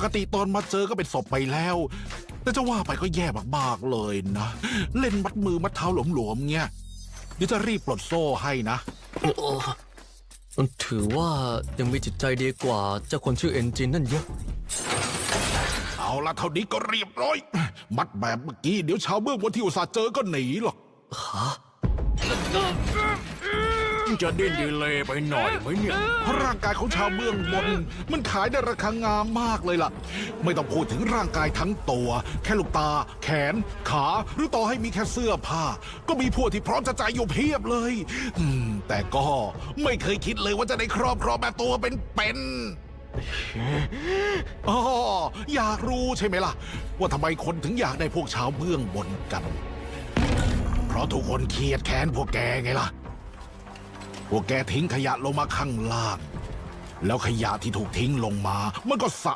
ปกติตอนมาเจอก็เป็นศพไปแล้ว แต่จะว่าไปก็แย่มากๆเลยนะ เล่นมัดมือมัดเท้าหลวมๆเงี้ยเดี๋ยวจะรีบปลดโซ่ให้นะโอ้ถือว่ายังมีจิตใจดีกว่าเจ้าคนชื่อเอนจินนั่นเยอะ เอาละเท่านี้ก็เรียบร้อย มัดแบบเมื่อกี้เดี๋ยวชาวเมืองวันที่อุตส่าห์เจอก็หนีหรอก จะดิ้นดีเลยไปหน่อยไหมเนี่ย เพราะร่างกายของชาวเมืองบน มันขายได้ราคางามมากเลยล่ะ ไม่ต้องพูดถึงร่างกายทั้งตัว แค่ลูกตา แขน ขา หรือต่อให้มีแค่เสื้อผ้า ก็มีพวกที่พร้อมจะจ่ายอยู่เพียบเลยอืมแต่ก็ไม่เคยคิดเลยว่าจะได้ครอบครองแบบตัวเป็นๆ อ๋ออยากรู้ใช่ไหมล่ะ ว่าทำไมคนถึงอยากได้พวกชาวเมืองบนกัน เพราะทุกคนเครียดแค้นพวกแกไงล่ะ พวกแกทิ้งขยะลงมาข้างล่าง แล้วขยะที่ถูกทิ้งลงมา มันก็สะ